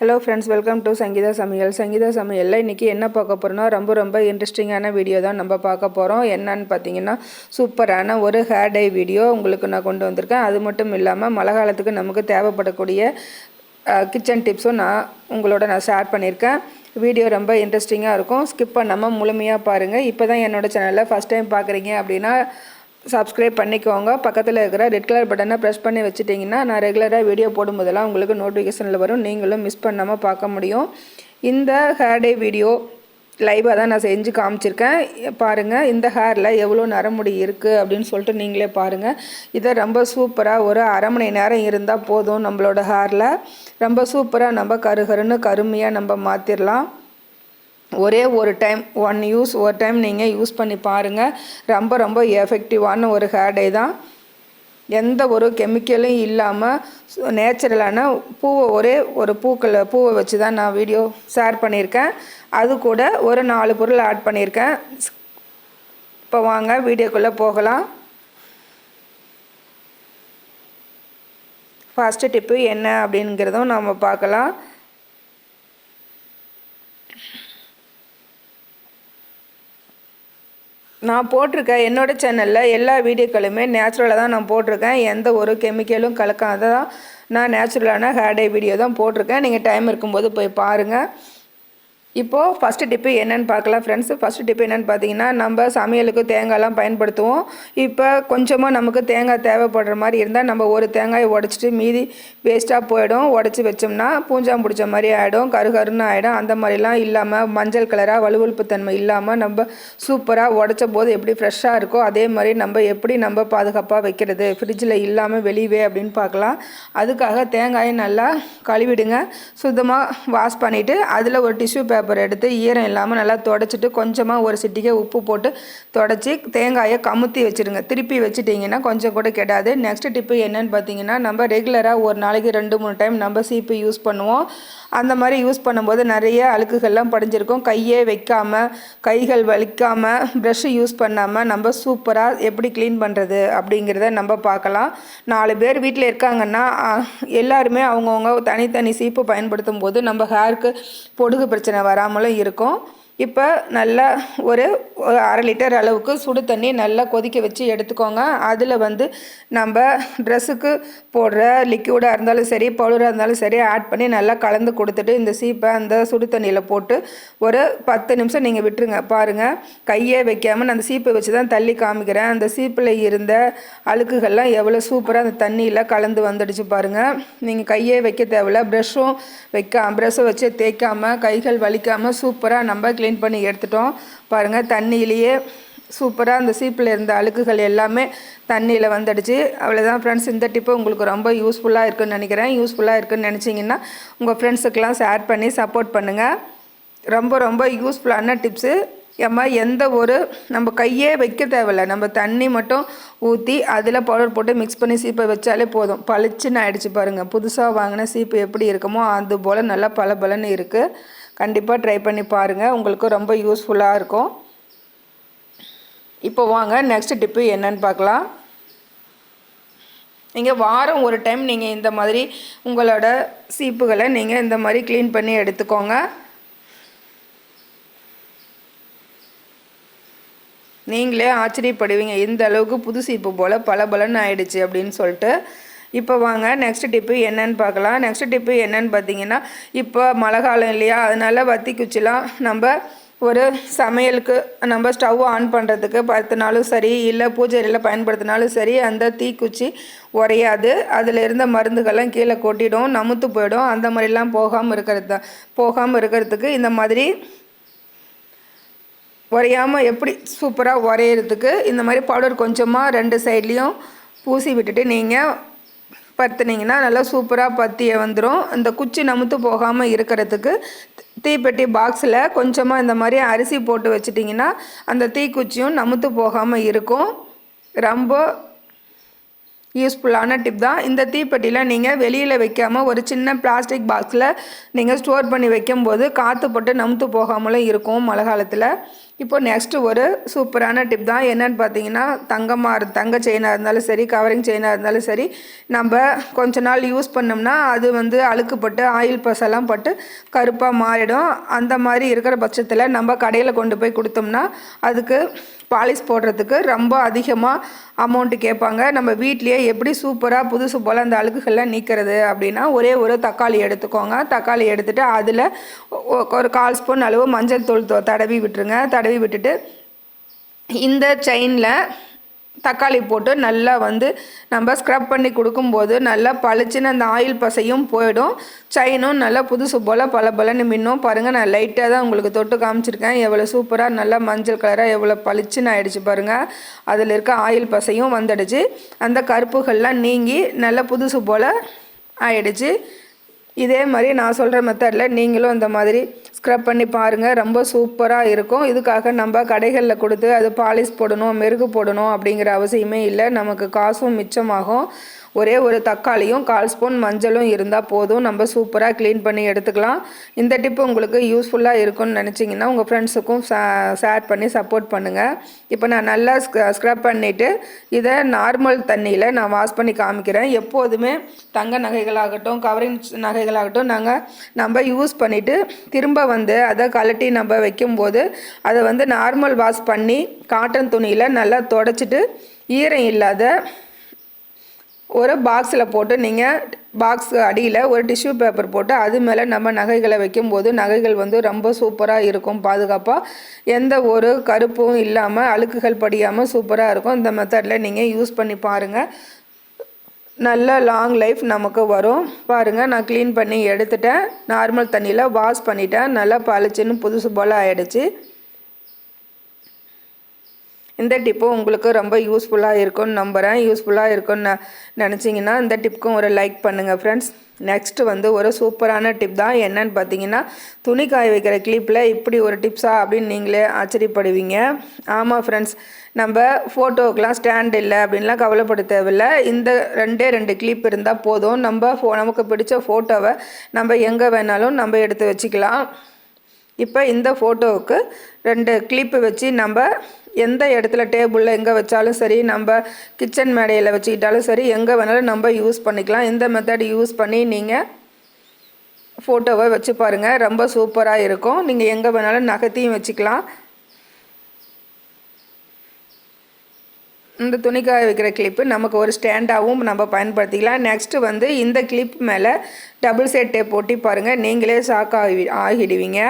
Hello friends welcome to Sangeetha Samayal Sangeetha சமையலில் இன்றைக்கி என்ன பார்க்க போகிறோம்னா ரொம்ப ரொம்ப இன்ட்ரெஸ்டிங்கான வீடியோ தான் நம்ம பார்க்க போகிறோம் என்னன்னு பார்த்தீங்கன்னா சூப்பரான ஒரு ஹேர் டை வீடியோ உங்களுக்கு நான் கொண்டு வந்திருக்கேன். அது மட்டும் இல்லாமல் மழை காலத்துக்கு நமக்கு தேவைப்படக்கூடிய கிச்சன் டிப்ஸும் நான் உங்களோட நான் ஷேர் பண்ணியிருக்கேன். வீடியோ ரொம்ப இன்ட்ரெஸ்டிங்காக இருக்கும். ஸ்கிப் பண்ணாமல் முழுமையாக பாருங்கள் இப்போ தான் என்னோடய சேனலில் ஃபஸ்ட் டைம் பார்க்குறீங்க அப்படின்னா சப்ஸ்கிரைப் பண்ணிக்கோங்க. பக்கத்தில் இருக்கிற ரெட் கலர் பட்டனை ப்ரெஸ் பண்ணி வச்சுட்டிங்கன்னா நான் ரெகுலராக வீடியோ போடும்போதெல்லாம் உங்களுக்கு நோட்டிஃபிகேஷனில் வரும். நீங்களும் மிஸ் பண்ணாமல் பார்க்க முடியும். இந்த ஹேர் டே வீடியோ லைவாக தான் நான் செஞ்சு காமிச்சிருக்கேன். பாருங்கள் இந்த ஹேரில் எவ்வளோ நரமுடி இருக்குது அப்படின்னு சொல்லிட்டு நீங்களே பாருங்கள் இதை ரொம்ப சூப்பராக ஒரு அரை மணி நேரம் இருந்தால் போதும் நம்மளோட ஹேரில் ரொம்ப சூப்பராக நம்ம கருகருன்னு கருமையாக நம்ம மாற்றிடலாம் ஒரே ஒரு டைம் ஒன் யூஸ் ஒரு டைம் நீங்கள் யூஸ் பண்ணி பாருங்கள் ரொம்ப ரொம்ப எஃபெக்டிவான ஒரு ஹேர் தான். எந்த ஒரு கெமிக்கலும் இல்லாமல் நேச்சுரலான பூவை ஒரே ஒரு பூக்களை பூவை வச்சு தான் நான் வீடியோ ஷேர் பண்ணியிருக்கேன். அது கூட ஒரு நாலு பொருள் ஆட் பண்ணியிருக்கேன். இப்போ வாங்க வீடியோக்குள்ளே போகலாம். ஃபஸ்ட்டு டிப்பு என்ன அப்படிங்கிறதும் நம்ம பார்க்கலாம். நான் போட்டிருக்கேன் என்னோடய சேனலில் எல்லா வீடியோக்களுமே நேச்சுரலாக தான் நான் போட்டிருக்கேன். எந்த ஒரு கெமிக்கலும் கலக்காத தான் நான் நேச்சுரலான ஹேர் டே வீடியோ தான் போட்டிருக்கேன். நீங்கள் டைம் இருக்கும்போது போய் பாருங்கள் இப்போது ஃபஸ்ட்டு டிப்பு என்னென்னு பார்க்கலாம் ஃப்ரெண்ட்ஸு ஃபஸ்ட்டு டிப்பு என்னென்னு பார்த்தீங்கன்னா நம்ம சமையலுக்கு தேங்காய்லாம் பயன்படுத்துவோம். இப்போ கொஞ்சமாக நமக்கு தேங்காய் தேவைப்படுற மாதிரி இருந்தால் நம்ம ஒரு தேங்காயை உடச்சிட்டு மீதி வேஸ்ட்டாக போயிடும். உடச்சி வச்சோம்னா பூஞ்சாம் பிடிச்ச மாதிரி ஆகிடும் கருகருன்னு ஆகிடும் அந்த மாதிரிலாம் இல்லாமல் மஞ்சள் கலராக வலுவழுப்பு தன்மை இல்லாமல் நம்ம சூப்பராக உடச்ச போது எப்படி ஃப்ரெஷ்ஷாக இருக்கோ அதே மாதிரி நம்ம எப்படி நம்ம பாதுகாப்பாக வைக்கிறது ஃப்ரிட்ஜில் இல்லாமல் வெளியவே அப்படின்னு பார்க்கலாம். அதுக்காக தேங்காயை நல்லா கழுவிடுங்க. சுத்தமாக வாஷ் பண்ணிவிட்டு அதில் ஒரு டிஷ்யூ பேப்பர் பேப்பர் எடுத்து ஈரம் இல்லாமல் நல்லா தொடச்சிட்டு கொஞ்சமாக ஒரு சிட்டிக்கே உப்பு போட்டு தொடச்சி தேங்காயை கமுத்தி வச்சுருங்க. திருப்பி வச்சுட்டிங்கன்னா கொஞ்சம் கூட கெடாது. நெக்ஸ்ட் டிப்பு என்னென்னு பார்த்தீங்கன்னா நம்ம ரெகுலராக ஒரு நாளைக்கு ரெண்டு மூணு டைம் நம்ம சீப்பு யூஸ் பண்ணுவோம். அந்த மாதிரி யூஸ் பண்ணும்போது நிறைய அழுக்குகள்லாம் படிஞ்சிருக்கும். கையே வைக்காமல் கைகள் வலிக்காமல் ப்ரெஷ்ஷு யூஸ் பண்ணாமல் நம்ம சூப்பராக எப்படி க்ளீன் பண்ணுறது அப்படிங்கிறத நம்ம பார்க்கலாம். நாலு பேர் வீட்டில் இருக்காங்கன்னா எல்லாருமே அவங்கவுங்க தனித்தனி சீப்பு பயன்படுத்தும் போது நம்ம ஹேருக்கு பொடுகு பிரச்சனை வராமலும் இருக்கும். இப்போ நல்லா ஒரு அரை லிட்டர் அளவுக்கு சுடு தண்ணி நல்லா கொதிக்க வச்சு எடுத்துக்கோங்க. அதில் வந்து நம்ம ட்ரெஸ்ஸுக்கு போடுற லிக்யூடாக இருந்தாலும் சரி பவுடராக இருந்தாலும் சரி ஆட் பண்ணி நல்லா கலந்து கொடுத்துட்டு இந்த சீப்பை அந்த சுடு தண்ணியில் போட்டு ஒரு பத்து நிமிஷம் நீங்கள் விட்டுருங்க. பாருங்கள் கையே வைக்காமல் நான் அந்த சீப்பை வச்சு தான் தள்ளி காமிக்கிறேன். அந்த சீப்பில் இருந்த அழுக்குகள்லாம் எவ்வளோ சூப்பராக அந்த தண்ணியில் கலந்து வந்துடுச்சு பாருங்கள் நீங்கள் கையே வைக்க தேவையில்ல ப்ரெஷ்ஷும் வைக்காம ப்ரெஷ்ஷை வச்சு தேய்க்காமல் கைகள் வலிக்காமல் சூப்பராக நம்ம கிளீன் பண்ணி எடுத்துட்டோம். பாருங்கள் தண்ணியிலேயே சூப்பராக அந்த சீப்பில் இருந்த அழுக்குகள் எல்லாமே தண்ணியில் வந்துடுச்சு. அவ்வளோதான் ஃப்ரெண்ட்ஸ் இந்த டிப்பு உங்களுக்கு ரொம்ப யூஸ்ஃபுல்லாக இருக்குன்னு நினைக்கிறேன். யூஸ்ஃபுல்லாக இருக்குன்னு நினச்சிங்கன்னா உங்கள் ஃப்ரெண்ட்ஸுக்கெல்லாம் ஷேர் பண்ணி சப்போர்ட் பண்ணுங்கள் ரொம்ப ரொம்ப யூஸ்ஃபுல்லான டிப்ஸு ஏம்மா எந்த ஒரு நம்ம கையே வைக்க தேவையில்ல. நம்ம தண்ணி மட்டும் ஊற்றி அதில் பவுடர் போட்டு மிக்ஸ் பண்ணி சீப்பை வச்சாலே போதும். பளிச்சுன்னு ஆகிடுச்சு பாருங்கள் புதுசாக வாங்கின சீப்பு எப்படி இருக்குமோ அது போல் நல்லா பல பலன்னு இருக்குது கண்டிப்பாக ட்ரை பண்ணி பாருங்கள் உங்களுக்கு ரொம்ப யூஸ்ஃபுல்லாக இருக்கும். இப்போ வாங்க நெக்ஸ்ட் டிப்பு என்னன்னு பார்க்கலாம். நீங்கள் வாரம் ஒரு டைம் நீங்கள் இந்த மாதிரி உங்களோட சீப்புகளை நீங்கள் இந்த மாதிரி க்ளீன் பண்ணி எடுத்துக்கோங்க. நீங்களே ஆச்சரியப்படுவீங்க இந்த அளவுக்கு புது சீப்பு போல் பல பலன் ஆயிடுச்சு அப்படின்னு சொல்லிட்டு. இப்போ வாங்க நெக்ஸ்ட் டிப்பு என்னன்னு பார்க்கலாம். நெக்ஸ்ட் டிப்பு என்னன்னு பார்த்தீங்கன்னா இப்போ மழை காலம் இல்லையா? அதனால் வத்தி குச்சிலாம் நம்ம ஒரு சமையலுக்கு நம்ம ஸ்டவ் ஆன் பண்ணுறதுக்கு படுத்தினாலும் சரி இல்லை பூஜையில் பயன்படுத்தினாலும் சரி அந்த தீக்குச்சி உரையாது அதில் இருந்த மருந்துகள்லாம் கீழே கொட்டிடும் நமுத்து போயிடும். அந்த மாதிரிலாம் போகாமல் இருக்கிறது தான். போகாமல் இருக்கிறதுக்கு இந்த மாதிரி உரையாமல் எப்படி சூப்பராக உரையிறதுக்கு இந்த மாதிரி பவுடர் கொஞ்சமாக ரெண்டு சைட்லேயும் பூசி விட்டுட்டு நீங்கள் பற்றினீங்கன்னா நல்லா சூப்பராக பற்றிய வந்துடும் இந்த குச்சி நமுத்து போகாமல் இருக்கிறதுக்கு தீப்பெட்டி பாக்ஸில் கொஞ்சமாக இந்த மாதிரி அரிசி போட்டு வச்சிட்டிங்கன்னா அந்த தீக்குச்சியும் நமுத்து போகாமல் இருக்கும். ரொம்ப யூஸ்ஃபுல்லான டிப் தான். இந்த தீப்பெட்டியில் நீங்கள் வெளியில் வைக்காமல் ஒரு சின்ன பிளாஸ்டிக் பாக்ஸில் நீங்கள் ஸ்டோர் பண்ணி வைக்கும்போது காற்று போட்டு நமுத்து போகாமலும் இருக்கும் மழை காலத்தில். இப்போ நெக்ஸ்ட்டு ஒரு சூப்பரான டிப் தான். என்னன்னு பார்த்தீங்கன்னா தங்கமாக இரு தங்க செயினாக இருந்தாலும் சரி கவரிங் செயினாக இருந்தாலும் சரி நம்ம கொஞ்ச நாள் யூஸ் பண்ணோம்னா அது வந்து அழுக்குப்பட்டு ஆயில் பசெல்லாம் பட்டு கருப்பாக மாறிடும். அந்த மாதிரி இருக்கிற பட்சத்தில் நம்ம கடையில் கொண்டு போய் கொடுத்தோம்னா அதுக்கு பாலிஷ் போடுறதுக்கு ரொம்ப அதிகமாக அமௌண்ட்டு கேட்பாங்க. நம்ம வீட்லேயே எப்படி சூப்பராக புதுசு போல் அந்த அழுகுகள்லாம் நீக்கிறது அப்படின்னா ஒரே ஒரு தக்காளி எடுத்துக்கோங்க. தக்காளி எடுத்துகிட்டு அதில் ஒரு கால் ஸ்பூன் அளவு மஞ்சள் தூள் தடவி விட்டுருங்க. தடவி விட்டுட்டு இந்த செயினில் தக்காளி போட்டு நல்லா வந்து நம்ம ஸ்க்ரப் பண்ணி கொடுக்கும்போது நல்லா பளிச்சுன்னு அந்த ஆயில் பசையும் போயிடும். செயினும் நல்லா புதுசு போல் பல பலன்னு மின்னும். பாருங்கள் நான் லைட்டாக தான் உங்களுக்கு தொட்டு காமிச்சிருக்கேன். எவ்வளோ சூப்பராக நல்லா மஞ்சள் கலராக எவ்வளோ பளிச்சுன்னு ஆயிடுச்சு பாருங்கள் அதில் இருக்க ஆயில் பசையும் வந்துடுச்சு. அந்த கருப்புகள்லாம் நீங்கி நல்லா புதுசு போல் ஆயிடுச்சு. இதே மாதிரி நான் சொல்கிற மெத்தடில் நீங்களும் இந்த மாதிரி ஸ்க்ரப் பண்ணி பாருங்கள் ரொம்ப சூப்பராக இருக்கும். இதுக்காக நம்ம கடைகளில் கொடுத்து அது பாலிஷ் போடணும் மெருகு போடணும் அப்படிங்கிற அவசியமே இல்லை. நமக்கு காசும் மிச்சமாகும். ஒரே ஒரு தக்காளியும் கால் ஸ்பூன் மஞ்சளும் இருந்தால் போதும். நம்ம சூப்பராக க்ளீன் பண்ணி எடுத்துக்கலாம். இந்த டிப்பு உங்களுக்கு யூஸ்ஃபுல்லாக இருக்கும்னு நினச்சிங்கன்னா உங்கள் ஃப்ரெண்ட்ஸுக்கும் ஷேர் பண்ணி சப்போர்ட் பண்ணுங்கள் இப்போ நான் நல்லா ஸ்க்ரப் பண்ணிவிட்டு இதை நார்மல் தண்ணியில் நான் வாஷ் பண்ணி காமிக்கிறேன். எப்போதுமே தங்க நகைகளாகட்டும் கவரிங் நகைகளாகட்டும் நாங்கள் நம்ம யூஸ் பண்ணிவிட்டு திரும்ப வந்து அதை கழட்டி நம்ம வைக்கும்போது அதை வந்து நார்மல் வாஷ் பண்ணி காட்டன் துணியில் நல்லா தொடச்சிட்டு ஈரம் இல்லாத ஒரு பாக்ஸில் போட்டு நீங்கள் பாக்ஸ் அடியில் ஒரு டிஷ்யூ பேப்பர் போட்டு அது மேலே நம்ம நகைகளை வைக்கும்போது நகைகள் வந்து ரொம்ப சூப்பராக இருக்கும். பாதுகாப்பாக எந்த ஒரு கருப்பும் இல்லாமல் அழுக்குகள் படியாமல் சூப்பராக இருக்கும். இந்த மெத்தடில் நீங்கள் யூஸ் பண்ணி பாருங்கள் நல்ல லாங் லைஃப் நமக்கு வரும். பாருங்கள் நான் க்ளீன் பண்ணி எடுத்துட்டேன். நார்மல் தண்ணியில் வாஷ் பண்ணிட்டேன். நல்லா பளிச்சுன்னு புதுசு போல் ஆகிடுச்சு இந்த டிப்பும் உங்களுக்கு ரொம்ப யூஸ்ஃபுல்லாக இருக்கும்னு நம்புகிறேன் யூஸ்ஃபுல்லாக இருக்கும்னு நினச்சிங்கன்னா இந்த டிப்புக்கும் ஒரு லைக் பண்ணுங்கள் ஃப்ரெண்ட்ஸ் நெக்ஸ்ட்டு வந்து ஒரு சூப்பரான டிப் தான். என்னன்னு பார்த்தீங்கன்னா துணி காய வைக்கிற கிளிப்பில் இப்படி ஒரு டிப்ஸா அப்படின்னு நீங்களே ஆச்சரியப்படுவீங்க. ஆமாம் ஃப்ரெண்ட்ஸ் நம்ம ஃபோட்டோக்கெலாம் ஸ்டாண்ட் இல்லை அப்படின்லாம் கவலைப்பட தேவையில்லை. இந்த ரெண்டே ரெண்டு கிளிப் இருந்தால் போதும். நம்ம ஃபோ நமக்கு பிடிச்ச ஃபோட்டோவை நம்ம எங்கே வேணாலும் நம்ம எடுத்து வச்சுக்கலாம். இப்போ இந்த ஃபோட்டோவுக்கு ரெண்டு கிளிப்பு வச்சு நம்ம எந்த இடத்துல டேபிளில் எங்கே வச்சாலும் சரி நம்ம கிச்சன் மேடையில் வச்சுக்கிட்டாலும் சரி எங்கே வேணாலும் நம்ம யூஸ் பண்ணிக்கலாம். இந்த மெத்தட் யூஸ் பண்ணி நீங்கள் ஃபோட்டோவை வச்சு பாருங்கள் ரொம்ப சூப்பராக இருக்கும். நீங்கள் எங்கே வேணாலும் நகத்தையும் வச்சுக்கலாம். இந்த துணிக்காய வைக்கிற கிளிப்பு நமக்கு ஒரு ஸ்டாண்டாகவும் நம்ம பயன்படுத்திக்கலாம். நெக்ஸ்ட்டு வந்து இந்த கிளிப் மேலே டபுள் செட் டேப் போட்டி பாருங்கள் நீங்களே ஷாக் ஆகி ஆகிடுவீங்க.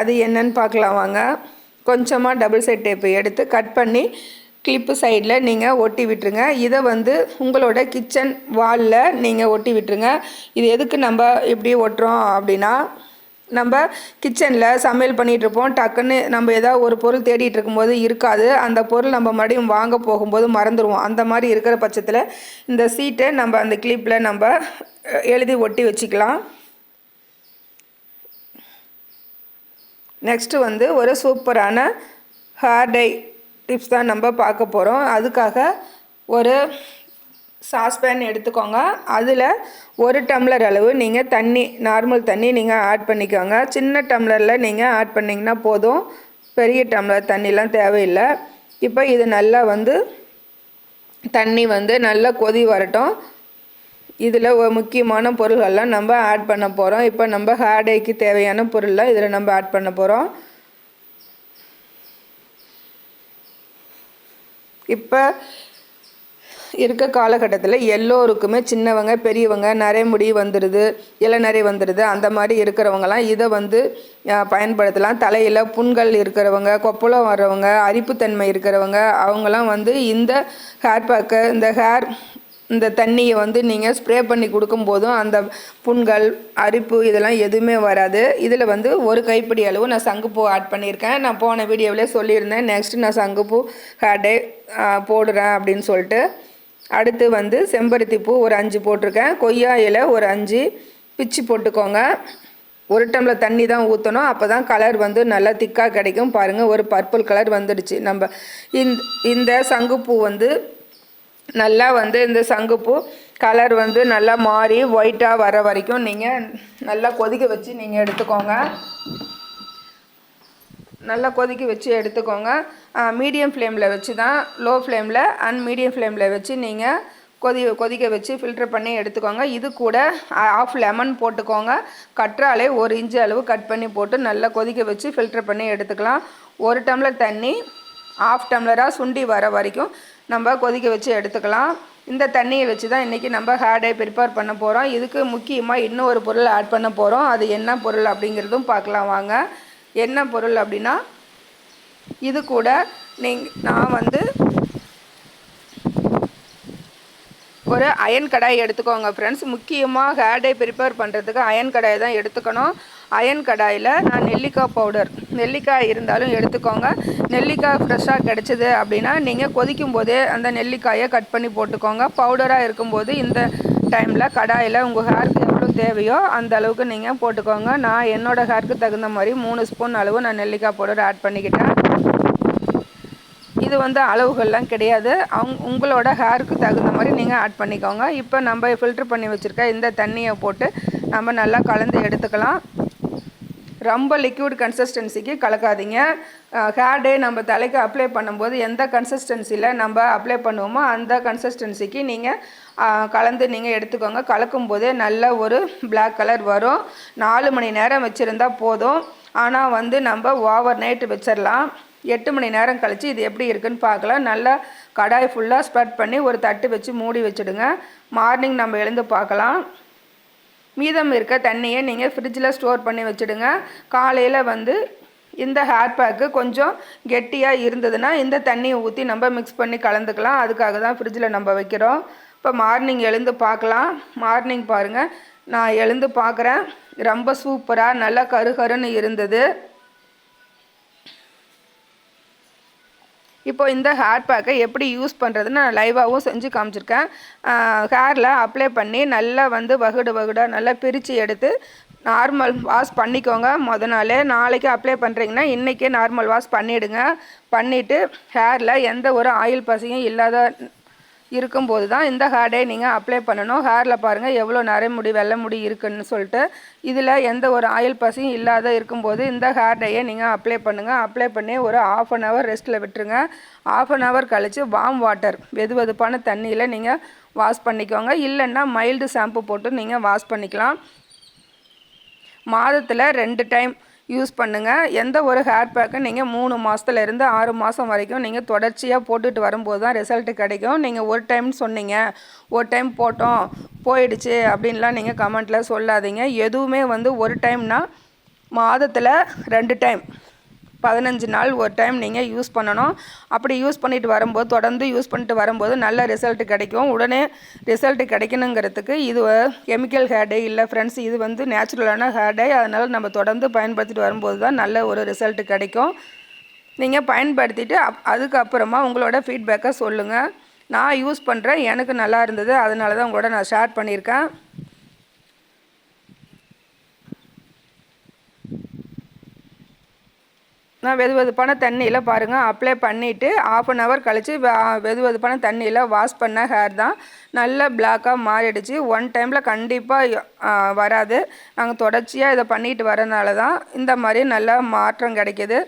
அது என்னன்னு பார்க்கலாம் வாங்க. கொஞ்சமாக டபுள் சைட் டேப்பு எடுத்து கட் பண்ணி கிளிப்பு சைடில் நீங்கள் ஒட்டி விட்டுருங்க. இதை வந்து உங்களோட கிச்சன் வாலில் நீங்கள் ஒட்டி விட்டுருங்க. இது எதுக்கு நம்ம இப்படி ஒட்டுறோம் அப்படின்னா நம்ம கிச்சனில் சமையல் பண்ணிகிட்ருப்போம் டக்குன்னு நம்ம ஏதாவது ஒரு பொருள் தேடிட்டு இருக்கும்போது இருக்காது. அந்த பொருள் நம்ம மறுபடியும் வாங்க போகும்போது மறந்துடுவோம் அந்த மாதிரி இருக்கிற பட்சத்தில் இந்த சீட்டை நம்ம அந்த கிளிப்பில் நம்ம எழுதி ஒட்டி வச்சுக்கலாம். நெக்ஸ்ட்டு வந்து ஒரு சூப்பரான ஹேர் டை டிப்ஸ் தான் நம்ம பார்க்க போகிறோம் அதுக்காக ஒரு சாஸ்பேன் எடுத்துக்கோங்க. அதில் ஒரு டம்ளர் அளவு நீங்கள் தண்ணி நார்மல் தண்ணி நீங்கள் ஆட் பண்ணிக்கோங்க. சின்ன டம்ளரில் நீங்கள் ஆட் பண்ணிங்கன்னா போதும். பெரிய டம்ளர் தண்ணிலாம் தேவையில்லை. இப்போ இது நல்லா வந்து தண்ணி வந்து நல்லா கொதி வரட்டும். இதில் முக்கியமான பொருள்கள்லாம் நம்ம ஆட் பண்ண போகிறோம் இப்போ நம்ம ஹேர்டேக்கு தேவையான பொருள்லாம் இதில் நம்ம ஆட் பண்ண போகிறோம் இப்போ இருக்க காலகட்டத்தில் எல்லோருக்குமே சின்னவங்க பெரியவங்க நிறைய முடி வந்துடுது இளநரை வந்துடுது அந்த மாதிரி இருக்கிறவங்கலாம் இதை வந்து பயன்படுத்தலாம். தலையில் புண்கள் இருக்கிறவங்க கொப்பளம் வர்றவங்க அரிப்புத்தன்மை இருக்கிறவங்க அவங்களாம் வந்து இந்த ஹேர் பேக்கு இந்த ஹேர் இந்த தண்ணியை வந்து நீங்கள் ஸ்ப்ரே பண்ணி கொடுக்கும்போதும் அந்த புண்கள் அரிப்பு இதெல்லாம் எதுவுமே வராது. இதில் வந்து ஒரு கைப்பிடி அளவு நான் சங்குப்பூ ஆட் பண்ணியிருக்கேன். நான் போன வீடியோவிலே சொல்லியிருந்தேன். நெக்ஸ்ட்டு நான் சங்குப்பூ ஹேர்டே போடுறேன் அப்படின்னு சொல்லிட்டு. அடுத்து வந்து செம்பருத்தி பூ ஒரு அஞ்சு போட்டிருக்கேன். கொய்யா இலை ஒரு அஞ்சு. பிச்சு போட்டுக்கோங்க. ஒரு டம்ளர் தண்ணி தான் ஊற்றணும் அப்போ தான் கலர் வந்து நல்லா திக்காக கிடைக்கும். பாருங்கள் ஒரு பர்பிள் கலர் வந்துடுச்சு. நம்ம இந்த இந்த சங்குப்பூ வந்து நல்லா வந்து இந்த சங்குப்பூ கலர் வந்து நல்லா மாறி ஒயிட்டாக வர வரைக்கும் நீங்கள் நல்லா கொதிக்க வச்சு நீங்கள் எடுத்துக்கோங்க. நல்லா கொதிக்க வச்சு எடுத்துக்கோங்க. மீடியம் ஃப்ளேமில் வச்சு தான் லோ ஃப்ளேமில் அண்ட் மீடியம் ஃப்ளேமில் வச்சு நீங்கள் கொதி கொதிக்க வச்சு ஃபில்டர் பண்ணி எடுத்துக்கோங்க. இது கூட ஆஃப் லெமன் போட்டுக்கோங்க. கற்றாலே ஒரு இன்ச்சு அளவு கட் பண்ணி போட்டு நல்லா கொதிக்க வச்சு ஃபில்டர் பண்ணி எடுத்துக்கலாம். ஒரு டம்ளர் தண்ணி ஆஃப் டம்ளராக சுண்டி வர வரைக்கும் நம்ம கொதிக்க வச்சு எடுத்துக்கலாம். இந்த தண்ணியை வச்சு தான் இன்றைக்கி நம்ம ஹேர்டை ப்ரிப்பேர் பண்ண போகிறோம் இதுக்கு முக்கியமாக இன்னும் ஒரு பொருள் ஆட் பண்ண போகிறோம் அது என்ன பொருள் அப்படிங்கிறதும் பார்க்கலாம் வாங்க. என்ன பொருள் அப்படின்னா இது கூட நீங் நான் வந்து ஒரு அயன் கடாய் எடுத்துக்கோங்க ஃப்ரெண்ட்ஸ் முக்கியமாக ஹேர்டை ப்ரிப்பேர் பண்ணுறதுக்கு அயன் கடாய் தான் எடுத்துக்கணும். அயன் கடாயில் நான் நெல்லிக்காய் பவுடர் நெல்லிக்காய் இருந்தாலும் எடுத்துக்கோங்க. நெல்லிக்காய் ஃப்ரெஷ்ஷாக கிடச்சிது அப்படின்னா நீங்கள் கொதிக்கும் போதே அந்த நெல்லிக்காயை கட் பண்ணி போட்டுக்கோங்க. பவுடராக இருக்கும்போது இந்த டைமில் கடாயில் உங்கள் ஹேருக்கு எவ்வளோ தேவையோ அந்த அளவுக்கு நீங்கள் போட்டுக்கோங்க. நான் என்னோடய ஹேருக்கு தகுந்த மாதிரி மூணு ஸ்பூன் அளவு நான் நெல்லிக்காய் பவுடர் ஆட் பண்ணிக்கிட்டேன். இது வந்து அளவுகள்லாம் கிடையாது. அவங்க உங்களோட ஹேருக்கு தகுந்த மாதிரி நீங்கள் ஆட் பண்ணிக்கோங்க. இப்போ நம்ம ஃபில்ட்ரு பண்ணி வச்சுருக்க இந்த தண்ணியை போட்டு நம்ம நல்லா கலந்து எடுத்துக்கலாம். ரொம்ப லிக்விட் கன்சிஸ்டன்சிக்கு கலக்காதீங்க. ஹேர் டே நம்ம தலைக்கு அப்ளை பண்ணும்போது எந்த கன்சிஸ்டன்சியில் நம்ம அப்ளை பண்ணுவோமோ அந்த கன்சிஸ்டன்சிக்கு நீங்கள் கலந்து நீங்கள் எடுத்துக்கோங்க. கலக்கும் போதே நல்ல ஒரு பிளாக் கலர் வரும். நாலு மணி நேரம் வச்சுருந்தா போதும். ஆனால் வந்து நம்ம ஓவர் நைட்டு வச்சிடலாம் எட்டு மணி நேரம் கழித்து இது எப்படி இருக்குன்னு பார்க்கலாம். நல்லா கடாய் ஃபுல்லாக ஸ்ப்ரெட் பண்ணி ஒரு தட்டு வச்சு மூடி வச்சுடுங்க. மார்னிங் நம்ம எழுந்து பார்க்கலாம். மீதம் இருக்க தண்ணியை நீங்கள் ஃப்ரிட்ஜில் ஸ்டோர் பண்ணி வச்சுடுங்க. காலையில் வந்து இந்த ஹேர் பேக்கு கொஞ்சம் கெட்டியாக இருந்ததுன்னா இந்த தண்ணியை ஊற்றி நம்ம மிக்ஸ் பண்ணி கலந்துக்கலாம். அதுக்காக தான் ஃப்ரிட்ஜில் நம்ம வைக்கிறோம். இப்போ மார்னிங் எழுந்து பார்க்கலாம். மார்னிங் பாருங்கள் நான் எழுந்து பார்க்குறேன். ரொம்ப சூப்பராக நல்லா கருகருன்னு இருந்தது. இப்போ இந்த ஹேர் பேக்கை எப்படி யூஸ் பண்ணுறதுன்னு நான் லைவாகவும் செஞ்சு காமிச்சிருக்கேன். ஹேரில் அப்ளை பண்ணி நல்லா வந்து வகுடு வகுடாக நல்லா பிரித்து எடுத்து நார்மல் வாஷ் பண்ணிக்கோங்க. முத நாள் நாளைக்கு அப்ளை பண்ணுறீங்கன்னா இன்றைக்கே நார்மல் வாஷ் பண்ணிவிடுங்க பண்ணிவிட்டு ஹேரில் எந்த ஒரு ஆயில் பசியும் இல்லாத இருக்கும்போது தான் இந்த ஹேர்டே நீங்கள் அப்ளை பண்ணணும். ஹேரில் பாருங்கள் எவ்வளோ முடி வெள்ளை முடி இருக்குன்னு சொல்லிட்டு இதில் எந்த ஒரு ஆயில் பசியும் இல்லாத இருக்கும்போது இந்த ஹேர் டேயை நீங்கள் அப்ளை பண்ணுங்கள் அப்ளை பண்ணி ஒரு ஆஃப் அன் ஹவர் ரெஸ்ட்டில் விட்டுருங்க. ஆஃப் அன் ஹவர் கழித்து வாம் வாட்டர் வெது வெதுப்பான தண்ணியில் நீங்கள் வாஷ் பண்ணிக்கோங்க. இல்லைன்னா மைல்டு ஷாம்பு போட்டு நீங்கள் வாஷ் பண்ணிக்கலாம். மாதத்தில் ரெண்டு டைம் யூஸ் பண்ணுங்கள் எந்த ஒரு ஹேர் பேக்கும் நீங்கள் மூணு மாதத்துலேருந்து ஆறு மாதம் வரைக்கும் நீங்கள் தொடர்ச்சியாக போட்டுட்டு வரும்போது தான் ரிசல்ட்டு கிடைக்கும். நீங்கள் ஒரு டைம் சொன்னீங்க. ஒரு டைம் போட்டோம். போயிடுச்சு அப்படின்லாம் நீங்கள் கமெண்ட்டில் சொல்லாதீங்க. எதுவுமே வந்து ஒரு டைம்னால் மாதத்தில் ரெண்டு டைம் பதினஞ்சு நாள் ஒரு டைம் நீங்கள் யூஸ் பண்ணணும். அப்படி யூஸ் பண்ணிட்டு வரும்போது தொடர்ந்து யூஸ் பண்ணிட்டு வரும்போது நல்ல ரிசல்ட் கிடைக்கும். உடனே ரிசல்ட் கிடைக்கணுங்கிறதுக்கு இது கெமிக்கல் ஹேர் டே இல்லை ஃப்ரெண்ட்ஸ் இது வந்து நேச்சுரலான ஹேர் டே அதனால் நம்ம தொடர்ந்து பயன்படுத்திட்டு வரும்போது தான் நல்ல ஒரு ரிசல்ட் கிடைக்கும். நீங்கள் பயன்படுத்திட்டு அப் அதுக்கப்புறமா உங்களோட ஃபீட்பேக்கை சொல்லுங்கள் நான் யூஸ் பண்ணுறேன் எனக்கு நல்லா இருந்தது. அதனால தான் உங்களோட நான் ஷேர் பண்ணியிருக்கேன். நான் வெது வெதுப்பான தண்ணியில் பாருங்கள் அப்ளை பண்ணிவிட்டு ஆஃப் அன் ஹவர் கழித்து வெது வெதுப்பான தண்ணியில் வாஷ் பண்ண ஹேர் தான் நல்ல பிளாக்காக மாறிடுச்சு. ஒன் டைமில் கண்டிப்பாக வராது. நாங்கள் தொடர்ச்சியாக இதை பண்ணிட்டு வரனால தான் இந்த மாதிரி நல்லா மாற்றம் கிடைக்கிது.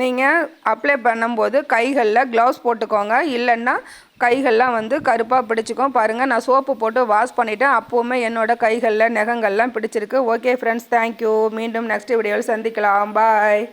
நீங்கள் அப்ளை பண்ணும்போது கைகளில் க்ளவுஸ் போட்டுக்கோங்க. இல்லைன்னா கைகள்லாம் வந்து கருப்பாக பிடிச்சிக்கும். பாருங்கள் நான் சோப்பு போட்டு வாஷ் பண்ணிவிட்டேன் அப்போவுமே என்னோடய கைகளில் நெகங்கள்லாம் பிடிச்சிருக்கு. ஓகே ஃப்ரெண்ட்ஸ் தேங்க்யூ மீண்டும் நெக்ஸ்ட் வீடியோவில் சந்திக்கலாம். பாய்